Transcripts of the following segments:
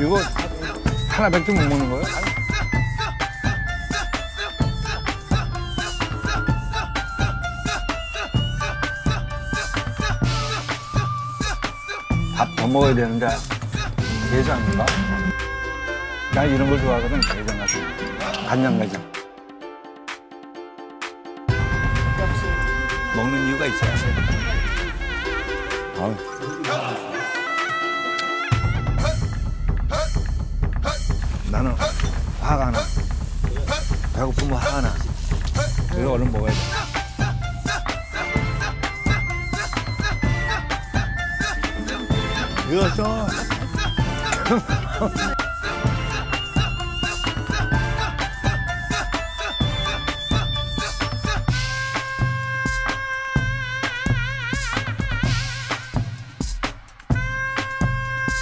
이거 하나밖에 못 먹는 거예요? 밥 더 먹어야 되는데 게장인가? 나 이런 걸 좋아하거든 게장 같은 거. 간장게장 먹는 이유가 있어요 아유. 화가 나 배고프면 화가 나 그래서 얼른 먹어야 돼 이거서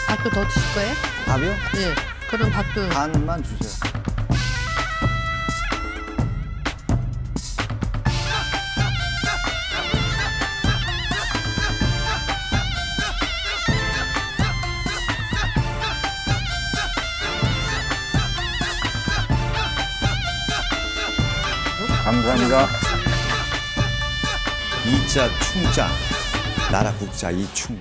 밥도 더 드실 거예요? 밥이요? 네. 그럼 밥도 반만 주세요 감사합니다. 이자 충자 나라 국자 이충